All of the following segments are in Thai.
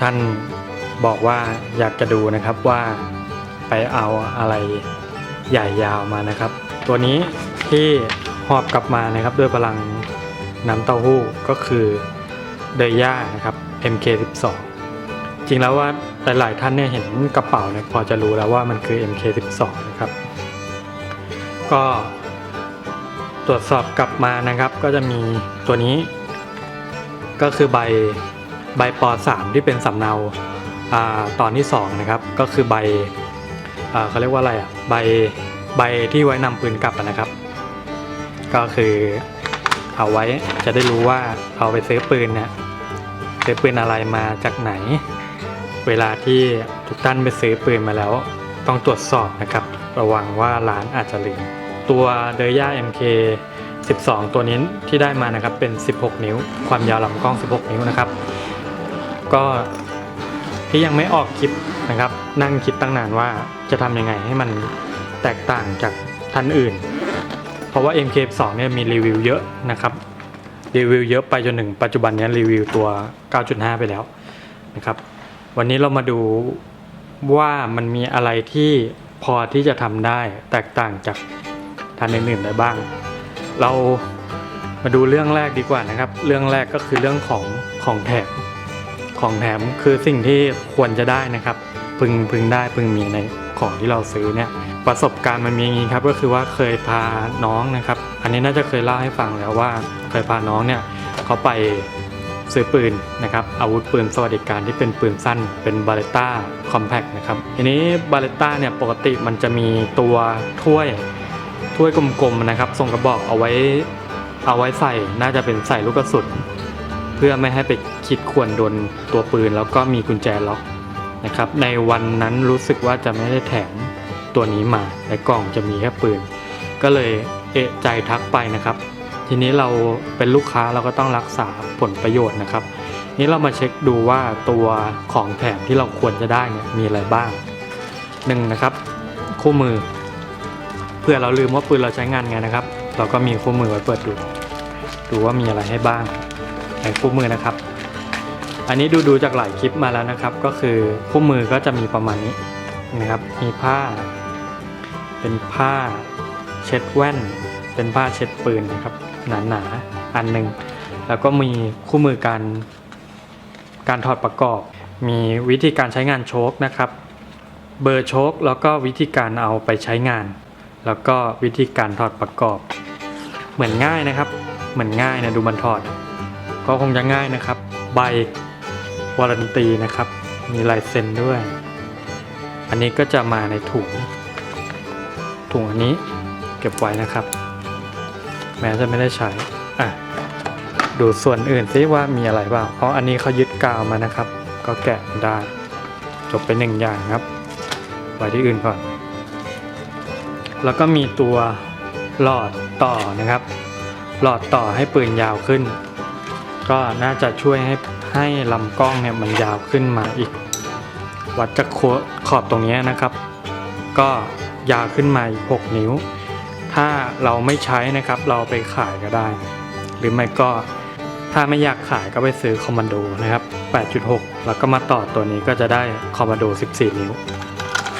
ท่านบอกว่าอยากจะดูนะครับว่าไปเอาอะไรใหญ่ยาวมานะครับ ตัวนี้ที่หอบกลับมานะครับด้วยพลังน้ำเต้าหู้ก็คือเดย่านะครับ MK12 จริงแล้วว่าหลาย ๆ ท่านเนี่ยเห็นกระเป๋าเนี่ยพอจะรู้แล้วว่ามันคือ MK12 นะครับ ก็ตรวจสอบกลับมานะครับ ก็จะมีตัวนี้ ก็คือใบ ใบป .3 ที่เป็นสำเนาตอนที่2นะครับก็คือใบเขาเรียกว่าอะไรอะใบใบที่ไว้นำปืนกลับนะครับ ก็คือเอาไว้จะได้รู้ว่าเอาไปซื้อปืนเนี่ยซื้อปืนอะไรมาจากไหน เวลาที่ทุกท่านไปซื้อปืนมาแล้ว ต้องตรวจสอบนะครับ ระวังว่าร้านอาจจะลืมตัวเดย่า MK 12 ตัวนี้ที่ได้มานะครับเป็น 16 นิ้ว ความยาวลำกล้อง 16 นิ้วนะครับ ก็ที่ยังไม่ออกคลิปนะครับ นั่งคิดตั้งนานว่าจะทำยังไงให้มันแตกต่างจากท่านอื่น เพราะว่า MK2 เนี่ยมีรีวิวเยอะนะครับ รีวิวเยอะไปจนถึงปัจจุบันนี้รีวิวตัว 9.5 ไปแล้วนะครับ วันนี้เรามาดูว่ามันมีอะไรที่พอที่จะทำได้แตกต่างจากท่านอื่นๆได้บ้าง เรามาดูเรื่องแรกดีกว่านะครับ เรื่องแรกก็คือเรื่องของของแถม ของแถมคือสิ่งที่ควรจะได้นะครับ พึงพึงได้พึงมีในของที่เราซื้อเนี่ยประสบการณ์มันมีอย่างนี้ครับก็คือว่าเคยพาน้องนะครับ อันนี้น่าจะเคยเล่าให้ฟังแล้วว่าเคยพาน้องเนี่ยเขาไปซื้อปืนนะครับอาวุธปืนสวัสดิการที่เป็นปืนสั้นเป็นบาเลต้าคอมแพคนะครับทีนี้บาเลต้าเนี่ยปกติมันจะมีตัวถ้วยถ้วยกลมๆนะครับทรงกระบอกเอาไว้เอาไว้ใส่น่าจะเป็นใส่ลูกกระสุน เพื่อไม่ให้ไปคิดควรโดนตัวปืน แล้วก็มีกุญแจล็อกนะครับในวันนั้นรู้สึกว่าจะไม่ได้แถมตัวนี้มาในกล่องจะมีแค่ปืน ก็เลยเอะใจทักไปนะครับ ทีนี้เราเป็นลูกค้าเราก็ต้องรักษาผลประโยชน์นะครับ นี้เรามาเช็คดูว่าตัวของแถมที่เราควรจะได้เนี่ยมีอะไรบ้างหนึ่งนะครับ คู่มือเพื่อเราลืมว่าปืนเราใช้งานไงนะครับ เราก็มีคู่มือไว้เปิดดู ดูว่ามีอะไรให้บ้าง ในคู่มือนะครับ อันนี้ดูดูจากหลายคลิปมาแล้วนะครับ ก็คือคู่มือก็จะมีประมาณนี้นะครับ มีผ้า เป็นผ้าเช็ดแว่น เป็นผ้าเช็ดปืนนะครับ หนาๆอันหนึ่งแล้วก็มีคู่มือการการถอดประกอบ มีวิธีการใช้งานโชคนะครับ เบอร์โชคแล้วก็วิธีการเอาไปใช้งาน แล้วก็วิธีการถอดประกอบ เหมือนง่ายนะครับ เหมือนง่ายนะดูมันถอด ก็คงจะง่ายนะครับ ใบวารันตีนะครับ มีลายเซ็นด้วย อันนี้ก็จะมาในถุง ถุงอันนี้เก็บไว้นะครับ แม้จะไม่ได้ใช้อะดูส่วนอื่นซิว่ามีอะไรบ้างเพราะอันนี้เขายึดกาวมานะครับ ก็แกะได้จบไปหนึ่งอย่างครับไว้ที่อื่นก่อน แล้วก็มีตัวหลอดต่อนะครับ หลอดต่อให้ปืนยาวขึ้น ก็น่าจะช่วยให้ให้ลำกล้องเนี่ยมันยาวขึ้นมาอีก วัดจากโคขอบตรงนี้นะครับ ก็ยาวขึ้นมาอีก 6 นิ้ว ถ้าเราไม่ใช้นะครับเราไปขายก็ได้ หรือไม่ก็ถ้าไม่อยากขายก็ไปซื้อคอมมานโดนะครับ 8.6 แล้วก็มาต่อตัวนี้ก็จะได้คอมมานโด 14 นิ้ว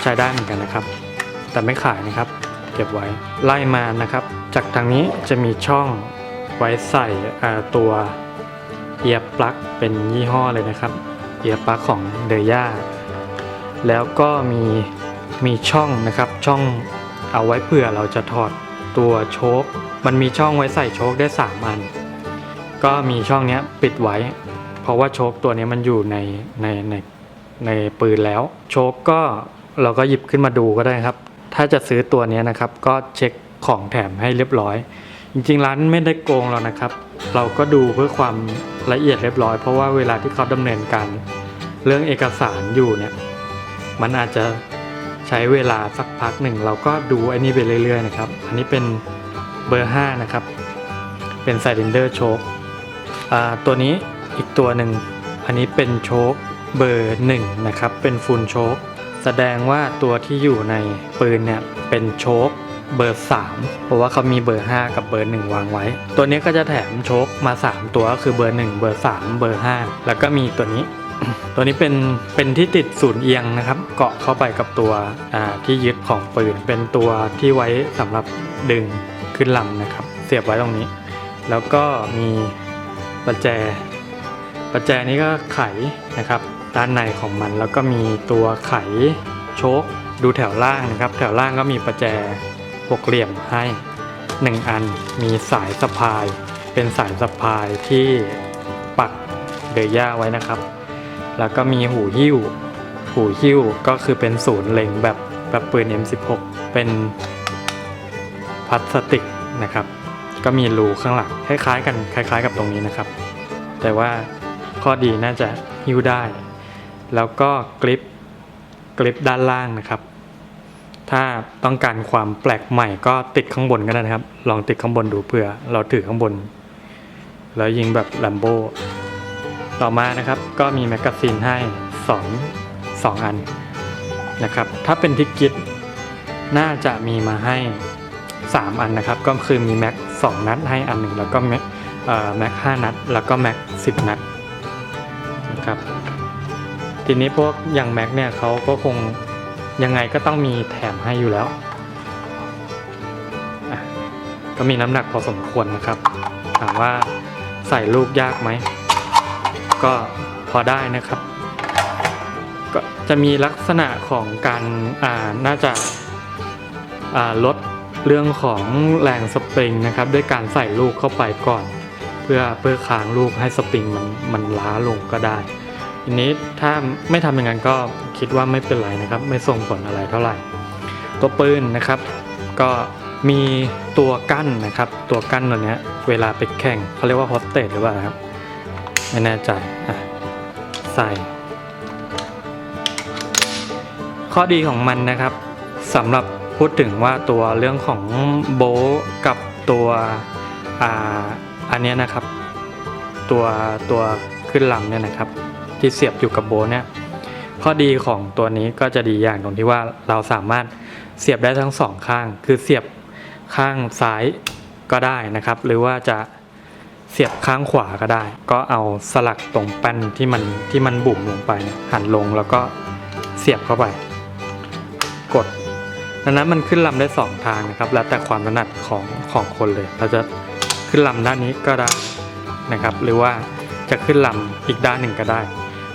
ใช้ได้เหมือนกันนะครับ แต่ไม่ขายนะครับ เก็บไว้ไล่มานะครับ จากทางนี้จะมีช่องไว้ใส่ตัว เอียร์ปลั๊กเป็นยี่ห้อเลยนะครับเอียร์ปลั๊กของเดย่าแล้วก็มีมีช่องนะครับช่องเอาไว้เผื่อเราจะถอดตัวโชคมันมีช่องไว้ใส่โชคได้ 3 อัน ก็มีช่องนี้ปิดไว้ เพราะว่าโชคตัวนี้มันอยู่ในในในในปืนแล้ว โชคก็เราก็หยิบขึ้นมาดูก็ได้ครับ ถ้าจะซื้อตัวนี้นะครับ ก็เช็คของแถมให้เรียบร้อย จริงๆร้านไม่ได้โกงเรานะครับ เราก็ดูเพื่อความละเอียดเรียบร้อย เพราะว่าเวลาที่เขาดำเนินการเรื่องเอกสารอยู่เนี่ยมันอาจจะใช้เวลาสักพักหนึ่ง เราก็ดูไอ้นี่ไปเรื่อยๆนะครับ อันนี้เป็นเบอร์ 5 นะครับ เป็นไซ l ินเดอร์โชคตัวนี้อีกตัวหนึ่ง อันนี้เป็นโชคเบอร์1นะครับ เป็นฟูลโชคแสดงว่าตัวที่อยู่ในปืนเนี่ยเป็นโชค เบอร์ 3 เพราะว่าเขามีเบอร์ 5 กับเบอร์ 1 วางไว้ ตัวนี้ก็จะแถมโชคมา 3 ตัวก็คือเบอร์ 1 เบอร์ 3 เบอร์ 5 แล้วก็มีตัวนี้ ตัวนี้เป็นเป็นที่ติดศูนย์เอียงนะครับ เกาะเข้าไปกับตัวอ่าที่ยึดของปืน เป็นตัวที่ไว้สำหรับดึงขึ้นลำนะครับ เสียบไว้ตรงนี้ แล้วก็มีประแจ ประแจนี้ก็ไขนะครับ ด้านในของมันแล้วก็มีตัวไขโชคดูแถวล่างนะครับ แถวล่างก็มีประแจ หกเหลี่ยมให้หนึ่งอันมีสายสะพาย เป็นสายสะพายที่ปักเดย่าไว้นะครับ แล้วก็มีหูหิ้ว หูหิ้วก็คือเป็นศูนย์เล็งแบบแบบปืน M16 เป็นพลาสติกนะครับ ก็มีรูข้างหลังคล้ายๆ กันคล้าย ๆ กับตรงนี้นะครับ แต่ว่าข้อดีน่าจะหิ้วได้ แล้วก็กริปกริปด้านล่างนะครับ ถ้าต้องการความแปลกใหม่ก็ติดข้างบนก็ได้นะครับ ลองติดข้างบนดูเผื่อ เราถือข้างบน แล้วยิงแบบแลมโบต่อมานะครับก็มีแมกกาซีนให้ 2 2 อันนะครับ ถ้าเป็นทิกกิตน่าจะมีมาให้ 3 อันนะครับ ก็คือมีแม็ก2นัดให้อันหนึ่งแล้วก็แม็กแม็ก5นัด แล้วก็แม็ก10 นัดนะครับ ทีนี้พวกอย่างแม็กเนี่ยเขาก็คง ยังไงก็ต้องมีแถมให้อยู่แล้ว ก็มีน้ำหนักพอสมควรนะครับ ถามว่าใส่ลูกยากไหม ก็พอได้นะครับ ก็จะมีลักษณะของการอ่าน่าจะาลดเรื่องของแรงสปริงนะครับด้วยการใส่ลูกเข้าไปก่อน เพื่อเพื่อค้างลูกให้สปริงมันมันล้าลงก็ได้ทีนี้ถ้าไม่ทำอย่างนั้นก็ คิดว่าไม่เป็นไรนะครับ ไม่ส่งผลอะไรเท่าไหร่ ตัวปืนนะครับ ก็มีตัวกั้นนะครับ ตัวกั้นตัวเนี้ยเวลาไปแข่งเขาเรียกว่าโฮสเตสหรือเปล่าครับไม่แน่ใจอะใส่ ข้อดีของมันนะครับสำหรับพูดถึงว่าตัวเรื่องของโบกับตัวอ่าอันเนี้ยนะครับ ตัวตัวขึ้นลำเนี่ยนะครับ ที่เสียบอยู่กับโบเนี่ย ข้อดีของตัวนี้ก็จะดีอย่างตรงที่ว่าเราสามารถเสียบได้ทั้งสองข้าง คือเสียบข้างซ้ายก็ได้นะครับ หรือว่าจะเสียบข้างขวาก็ได้ ก็เอาสลักตรงแป้นที่มันที่มันบุ๋มลงไป หันลงแล้วก็เสียบเข้าไป กดดังนั้นมันขึ้นลำได้สองทางนะครับ แล้วแต่ความถนัดของของคนเลย เราจะขึ้นลำด้านนี้ก็ได้นะครับ หรือว่าจะขึ้นลำอีกด้านหนึ่งก็ได้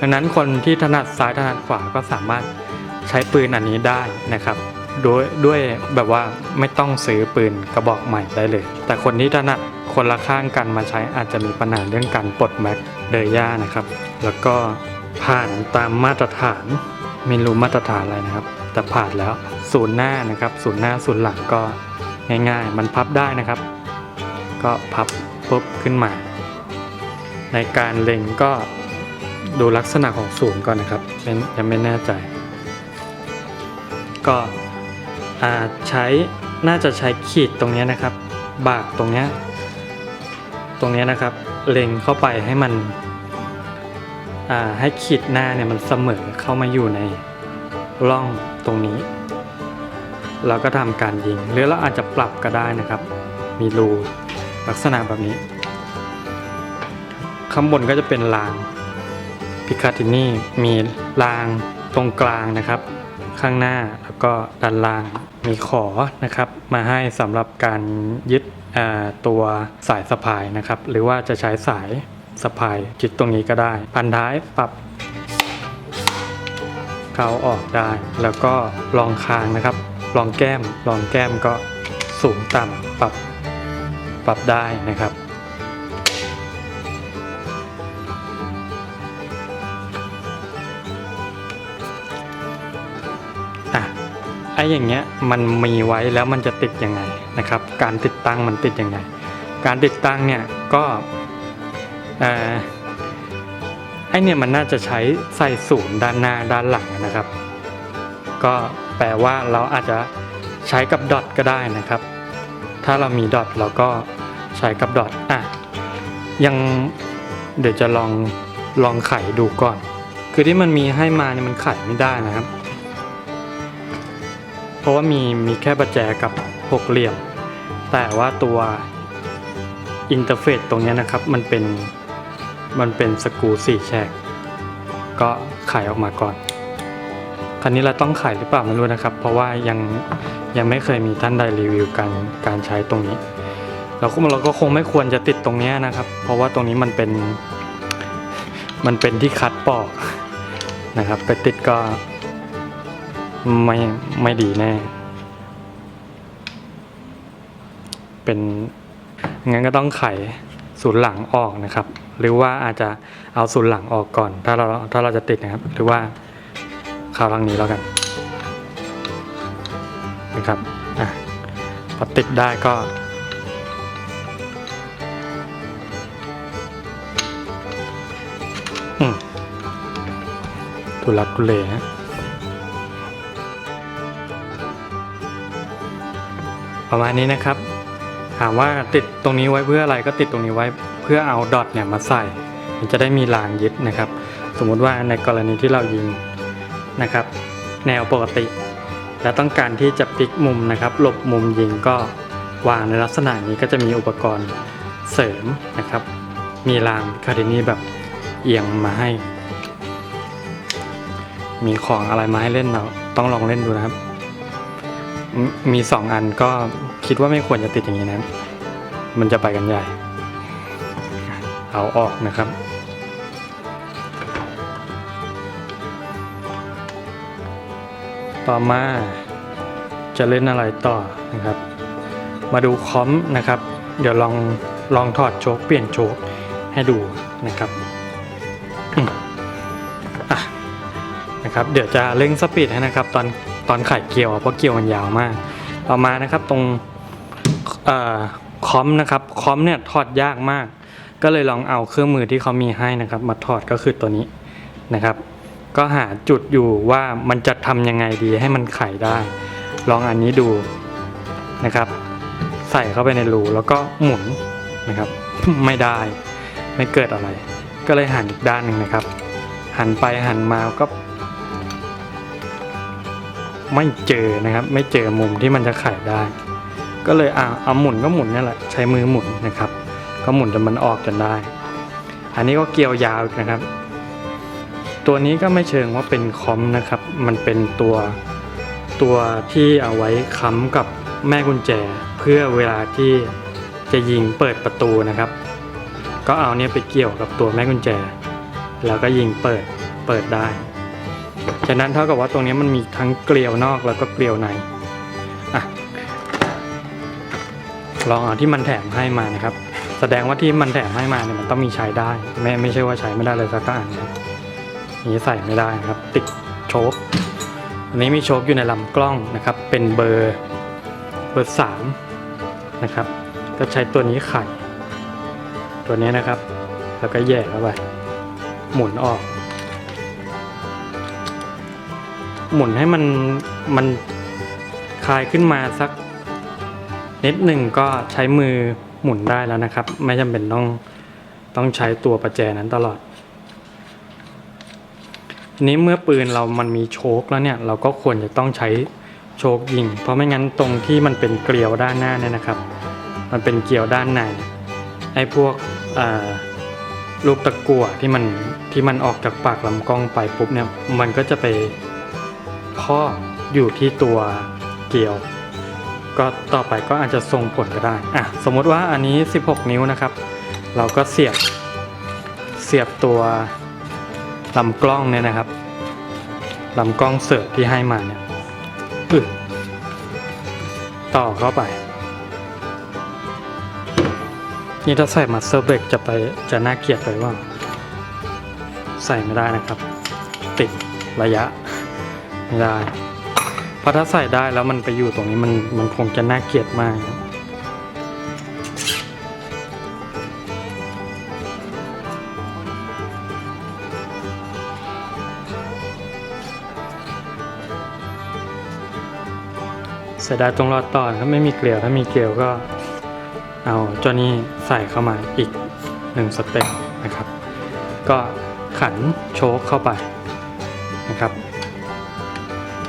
ดังนั้นคนที่ถนัดซ้ายถนัดขวาก็สามารถใช้ปืนอันนี้ได้นะครับโดยด้วยแบบว่าไม่ต้องซื้อปืนกระบอกใหม่ได้เลย แต่คนที่ถนัดคนละข้างกันมาใช้อาจจะมีปัญหาเรื่องการปลดแม็กเดย่านะครับ แล้วก็ผ่านตามมาตรฐานไม่รู้มาตรฐานอะไรนะครับ แต่ผ่านแล้วศูนย์หน้านะครับศูนย์หน้าศูนย์หลังก็ง่ายๆ มันพับได้นะครับ ก็พับปุ๊บขึ้นมา ในการเล็งก็ ดูลักษณะของศูนย์ก่อนนะครับยังไม่แน่ใจ ก็อ่าใช้น่าจะใช้ขีดตรงนี้นะครับ บากตรงนี้ตรงนี้นะครับ เล็งเข้าไปให้มันให้ขีดหน้าเนี่ยมันเสมอเข้ามาอยู่ในร่องตรงนี้ เราก็ทำการยิง หรือเราอาจจะปรับก็ได้นะครับ มีรูลักษณะแบบนี้ ข้างบนก็จะเป็นราง พิคาตินี่มีรางตรงกลางนะครับ ข้างหน้าแล้วก็ด้านล่างมีขอนะครับ มาให้สำหรับการยึดตัวสายสะพายนะครับ หรือว่าจะใช้สายสะพายยึดตรงนี้ก็ได้ พันท้ายปรับเขาออกได้ แล้วก็รองคางนะครับรองแก้มรองแก้มก็สูงต่ำปรับปรับได้นะครับ อ้อย่างเงี้ยมันมีไว้แล้วมันจะติดยังไงนะครับ การติดตั้งมันติดยังไง การติดตั้งเนี่ยก็เอ่อไอเนี่ยมันน่าจะใช้ใส่ศูนย์ด้านหน้าด้านหลังนะครับ ก็แปลว่าเราอาจจะใช้กับดอทก็ได้นะครับ ถ้าเรามีดอทเราก็ใช้กับดอทอะยังเดี๋ยวจะลองลองไขดูก่อน คือที่มันมีให้มาเนี่ยมันไขไม่ได้นะครับ เพราะว่ามีมีแค่ประแจกับหกเหลี่ยม แต่ว่าตัวอินเทอร์เฟซตรงนี้นะครับมันเป็นมันเป็นสกูสี่แฉกก็ไขออกมาก่อนคันนี้เราต้องไขหรือเปล่าไม่รู้นะครับ เพราะว่ายังยังไม่เคยมีท่านใดรีวิวการการใช้ตรงนี้ เราก็เราก็คงไม่ควรจะติดตรงนี้นะครับ เพราะว่าตรงนี้มันเป็น มันเป็นที่คัดปอกนะครับ ไปติดก็ ไม่ไม่ดีแน่ เป็นงั้นก็ต้องไขศูนย์หลังออกนะครับ หรือว่าอาจจะเอาศูนย์หลังออกก่อน ถ้าเราถ้าเราจะติดนะครับ หรือว่าข่าวทางนี้แล้วกันนะครับอะพอติดได้ก็ทุลักทุเลฮะ ประมาณนี้นะครับ ถามว่าติดตรงนี้ไว้เพื่ออะไรก็ติดตรงนี้ไว้เพื่อเอาดอทเนี่ยมาใส่ มันจะได้มีรางยึดนะครับ สมมุติว่าในกรณีที่เรายิงนะครับ แนวปกติ และต้องการที่จะพลิกมุมนะครับหลบมุมยิงก็วางในลักษณะนี้ก็จะมีอุปกรณ์เสริมนะครับ มีรางคาร์ดินีแบบเอียงมาให้ มีของอะไรมาให้เล่นเราต้องลองเล่นดูนะครับ มีสองอันก็คิดว่าไม่ควรจะติดอย่างนี้นะ มันจะไปกันใหญ่ เอาออกนะครับ ต่อมาจะเล่นอะไรต่อนะครับ มาดูคอมนะครับ เดี๋ยวลองลองถอดโชคเปลี่ยนโชคให้ดูนะครับอะนะครับ เดี๋ยวจะเร่งสปีดให้นะครับ ตอน ตอนไข่เกี่ยวเพราะเกี่ยวมันยาวมาก ต่อมานะครับตรงอคอมนะครับคอมเนี่ยถอดยากมาก ก็เลยลองเอาเครื่องมือที่เขามีให้นะครับ มาถอดก็คือตัวนี้นะครับ ก็หาจุดอยู่ว่ามันจะทำยังไงดีให้มันไขได้ ลองอันนี้ดูนะครับ ใส่เข้าไปในรูแล้วก็หมุนนะครับ ไม่ได้ไม่เกิดอะไร ก็เลยหันอีกด้านหนึ่งนะครับ หันไปหันมาก็ ไม่เจอนะครับ ไม่เจอมุมที่มันจะไขได้ ก็เลยอ่าเอาหมุนก็หมุนนี่แหละใช้มือหมุนนะครับ ก็หมุนจนมันออกจนได้ อันนี้ก็เกี่ยวยาวนะครับ ตัวนี้ก็ไม่เชิงว่าเป็นคอมนะครับ มันเป็นตัวตัวที่เอาไว้ค้ำกับแม่กุญแจเพื่อเวลาที่จะยิงเปิดประตูนะครับ ก็เอาเนี่ยไปเกี่ยวกับตัวแม่กุญแจ แล้วก็ยิงเปิดเปิดได้ ฉะนั้นเท่ากับว่าตรงนี้มันมีทั้งเกลียวนอกแล้วก็เกลียวในอะลองเอาที่มันแถมให้มานะครับ แสดงว่าที่มันแถมให้มาเนี่ยมันต้องมีใช้ได้ ไม่ไม่ใช่ว่าใช้ไม่ได้เลยสักอันนะนี้ใส่ไม่ได้นะครับ ติดโชคอันนี้มีโชคอยู่ในลำกล้องนะครับ เป็นเบอร์เบอร์สามนะครับ ก็ใช้ตัวนี้ไขตัวนี้นะครับ แล้วก็แย่เข้าไปหมุนออก หมุนให้มันมันคลายขึ้นมาสักนิดหนึ่งก็ใช้มือหมุนได้แล้วนะครับ ไม่จำเป็นต้องต้องใช้ตัวประแจนั้นตลอดทีนี้เมื่อปืนเรามันมีโชคแล้วเนี่ย เราก็ควรจะต้องใช้โชคยิง เพราะไม่งั้นตรงที่มันเป็นเกลียวด้านหน้าเนี่ยนะครับ มันเป็นเกลียวด้านในไอ้พวกลูกตะกั่วที่มันที่มันออกจากปากลำกล้องไปปุ๊บเนี่ยมันก็จะไป ข้ออยู่ที่ตัวเกลียว ก็ต่อไปก็อาจจะส่งผลก็ได้อะสมมติว่าอันนี้ 16 นิ้วนะครับ เราก็เสียบ เสียบตัวลำกล้องเนี่ยนะครับลำกล้องเสิร์ฟที่ให้มาเนี่ยอึต่อเข้าไป นี่ถ้าใส่มาสเตอร์เบรกจะไปจะน่าเกลียดไปว่า ใส่ไม่ได้นะครับ ติดระยะ ไม่ได้เพราะถ้าใส่ได้แล้วมันไปอยู่ตรงนี้มันมันคงจะน่าเกลียดมากครับเสียดายตรงรอดต่อถ้าไม่มีเกลียวถ้ามีเกลียวก็เอาเจ้านี้ใส่เข้ามาอีกหนึ่งสเต็ปนะครับ ก็ขันโชคเข้าไป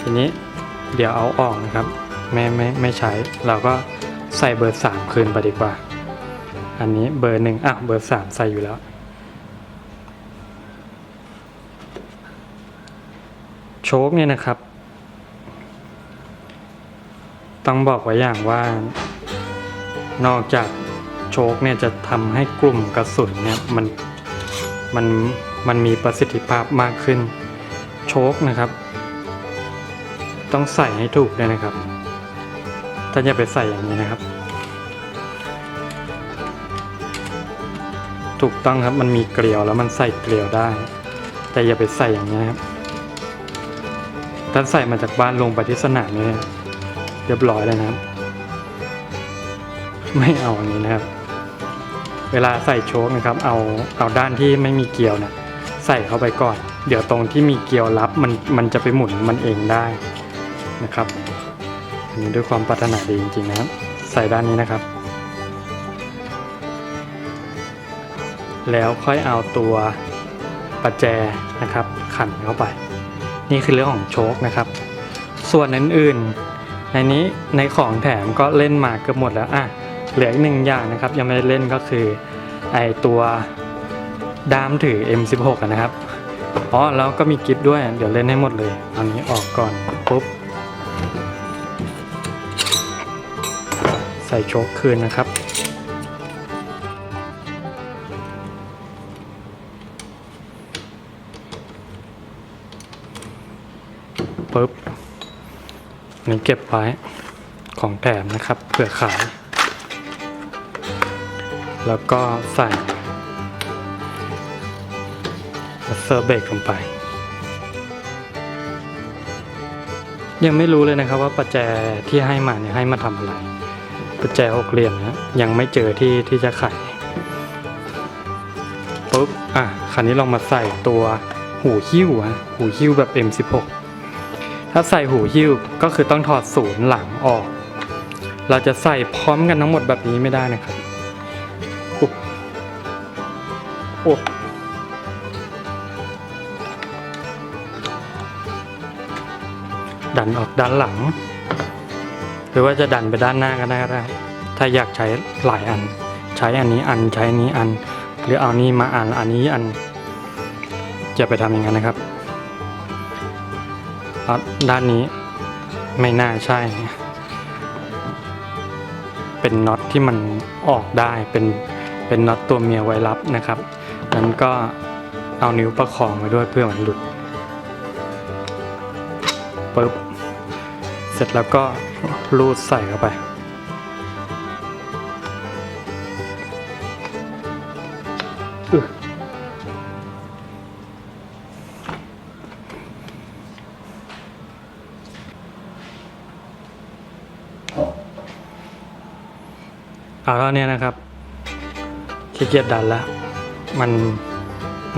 ทีนี้เดี๋ยวเอาออกนะครับ ไม่ไม่ไม่ใช้ เราก็ใส่เบอร์สามคืนไปดีกว่า อันนี้เบอร์หนึ่งอะเบอร์สามใส่อยู่แล้ว โชคเนี่ยนะครับ ต้องบอกไว้อย่างว่า นอกจากโชคเนี่ยจะทำให้กลุ่มกระสุนเนี่ยมันมันมันมีประสิทธิภาพมากขึ้น โชคนะครับ ต้องใส่ให้ถูกด้วยนะครับถ้าจะไปใส่อย่างนี้นะครับ ถูกต้องครับมันมีเกลียวแล้วมันใส่เกลียวได้ แต่อย่าไปใส่อย่างนี้ครับถ้าใส่มาจากบ้านลงไปที่สนามนี่เรียบร้อยเลยนะครับ ไม่เอาอันนี้นะครับ เวลาใส่โชคนะครับ เอาเอาด้านที่ไม่มีเกลียวเนี่ยใส่เข้าไปก่อน เดี๋ยวตรงที่มีเกลียวรับมันมันจะไปหมุนมันเองได้ นะครับอันนี้ด้วยความปรารถนาดีจริงๆนะครับ ใส่ด้านนี้นะครับ แล้วค่อยเอาตัวประแจนะครับ ขันเข้าไป นี่คือเรื่องของโชคนะครับ ส่วนอื่นๆ ในนี้ในของแถมก็เล่นมาเกือบหมดแล้วอะเหลืออีกหนึ่งอย่างนะครับ ยังไม่ได้เล่นก็คือไอตัวดามถือ M16 นะครับอ๋อแล้วก็มีกิฟต์ด้วย เดี๋ยวเล่นให้หมดเลย เอานี้ออกก่อนปุ๊บ ใส่โชคคืนนะครับปุ๊บนนี้เก็บไว้ของแถมนะครับเผื่อขาย แล้วก็ใส่เซอร์เบรกลงไป ยังไม่รู้เลยนะครับว่าประแจที่ให้มาเนี่ยให้มาทำอะไร ประแจหกเหลี่ยมนะยังไม่เจอที่ที่จะไขปุ๊บอะคราวนี้ลองมาใส่ตัวหูหิ้วฮะหูหิ้วแบบ M16 ถ้าใส่หูหิ้วก็คือต้องถอดศูนย์หลังออก เราจะใส่พร้อมกันทั้งหมดแบบนี้ไม่ได้นะครับอุ๊บโอ้ ดันออกด้านหลัง หรือว่าจะดันไปด้านหน้าก็ได้ก็ได้ ถ้าอยากใช้หลายอัน ใช้อันนี้อันใช้นี้อัน หรือเอานี้มาอันอันนี้อันจะไปทำอย่างนั้นนะครับด้านนี้ไม่น่าใช่ เป็นน็อตที่มันออกได้เป็นเป็นน็อตตัวเมียไว้รับนะครับนั้นก็เอานิ้วประคองไว้ด้วยเพื่อมันหลุด ปึ๊บ เสร็จแล้วก็รูดใส่เข้าไป เอาแล้วเนี่ยนะครับขี้เกียจดันแล้ว มัน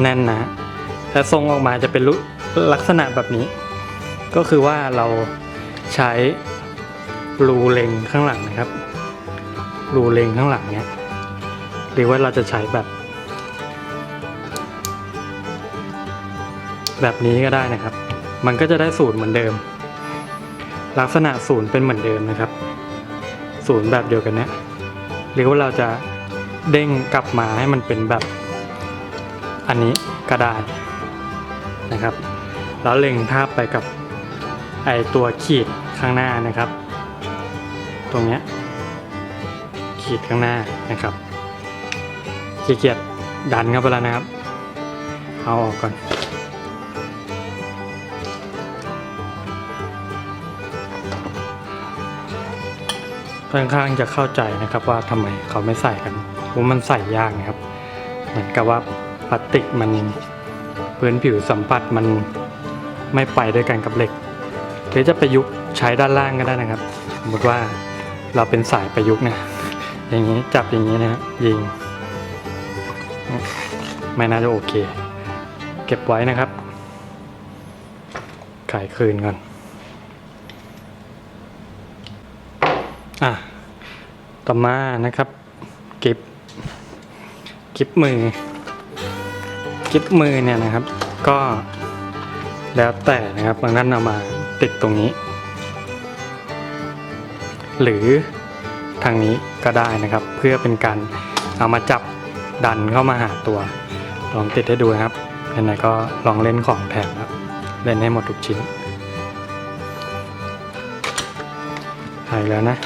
แน่นนะแต่ทรงออกมาจะเป็นลักษณะแบบนี้ ก็คือว่าเราใช้รูเล็งข้างหลังนะครับ รูเล็งข้างหลังเนี้ยหรือว่าเราจะใช้แบบ แบบนี้ก็ได้นะครับ มันก็จะได้ศูนย์เหมือนเดิม ลักษณะศูนย์เป็นเหมือนเดิมนะครับ ศูนย์แบบเดียวกันเนี้ยหรือว่าเราจะเด้งกลับมาให้มันเป็นแบบอันนี้ก็ได้นะครับ แล้วเล็งทาบไปกับ ไอตัวขีดข้างหน้านะครับ ตรงเนี้ยขีดข้างหน้านะครับขี้เกียจดันเข้าไปแล้วนะครับ เอาออกก่อน ค่อนข้างจะเข้าใจนะครับว่าทำไมเขาไม่ใส่กันเพราะมันใส่ยากนะครับ เหมือนกับว่าพลาสติกมันพื้นผิวสัมผัสมันไม่ไปด้วยกันกับเหล็ก หรือจะประยุกต์ใช้ด้านล่างก็ได้นะครับ สมมติว่าเราเป็นสายประยุกต์นะอย่างนี้จับอย่างนี้นะยิง ไม่น่าจะโอเค เก็บไว้นะครับ ขายคืนก่อนอะต่อมานะครับ กิฟกิฟมือ กิฟมือเนี่ยนะครับ ก็แล้วแต่นะครับบางท่านเอามา ติดตรงนี้ หรือทางนี้ก็ได้นะครับ เพื่อเป็นการเอามาจับดันเข้ามาหาตัว ลองติดให้ดูครับไหนๆก็ลองเล่นของแถมครับเล่นให้หมดทุกชิ้นหายแล้วนะ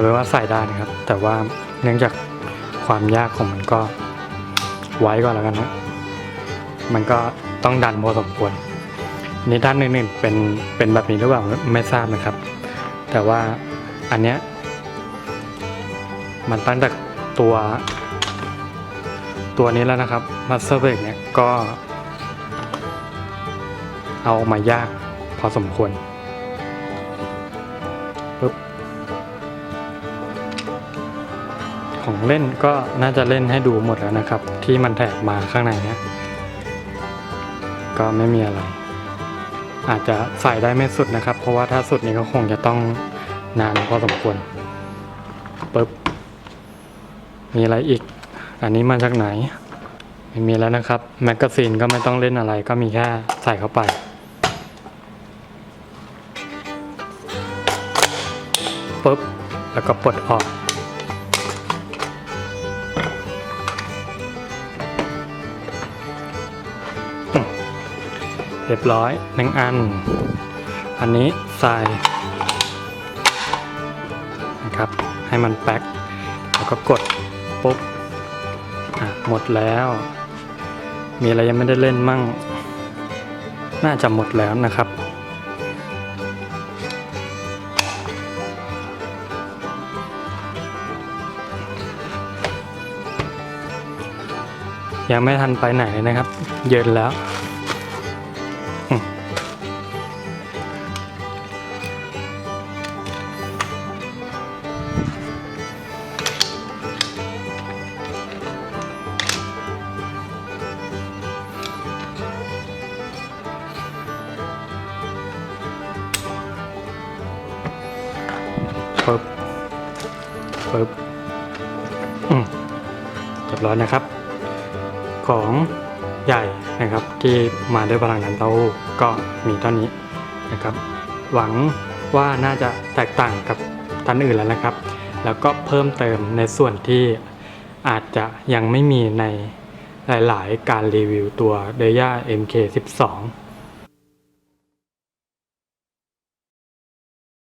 เอาเป็นว่าใส่ได้นะครับ แต่ว่าเนื่องจากความยากของมันก็ไว้ก่อนแล้วกันนะมันก็ต้องดันพอสมควรนี่ด้านอื่นๆเป็นเป็นแบบนี้หรือเปล่าไม่ทราบนะครับ แต่ว่าอันเนี้ยมันตั้งแต่ตัวตัวนี้แล้วนะครับมาสเตอร์เบรกเนี่ยก็เอาออกมายากพอสมควร ของเล่นก็น่าจะเล่นให้ดูหมดแล้วนะครับ ที่มันแถบมาข้างในเนี้ยก็ไม่มีอะไร อาจจะใส่ได้ไม่สุดนะครับ เพราะว่าถ้าสุดนี้ก็คงจะต้องนานพอสมควรปึ๊บมีอะไรอีก อันนี้มาจากไหนไม่มีแล้วนะครับ แมกกาซีนก็ไม่ต้องเล่นอะไรก็มีแค่ใส่เข้าไปปึ๊บ แล้วก็ปลดออก รียบร้อยหนึ่งอัน อันนี้ใส่นะครับให้มันแป๊กแล้วก็กดปุ๊บอะหมดแล้ว มีอะไรยังไม่ได้เล่นมั่ง น่าจะหมดแล้วนะครับยังไม่ทันไปไหนเลยนะครับ เย็นแล้ว ร้อนนะครับ ของใหญ่นะครับที่มาด้วยพลังน้ำเต้าก็มีเท่านี้นะครับ หวังว่าน่าจะแตกต่างกับตันอื่นแล้วนะครับ แล้วก็เพิ่มเติมในส่วนที่อาจจะยังไม่มีในหลาย ๆ การรีวิวตัวเดย่า MK12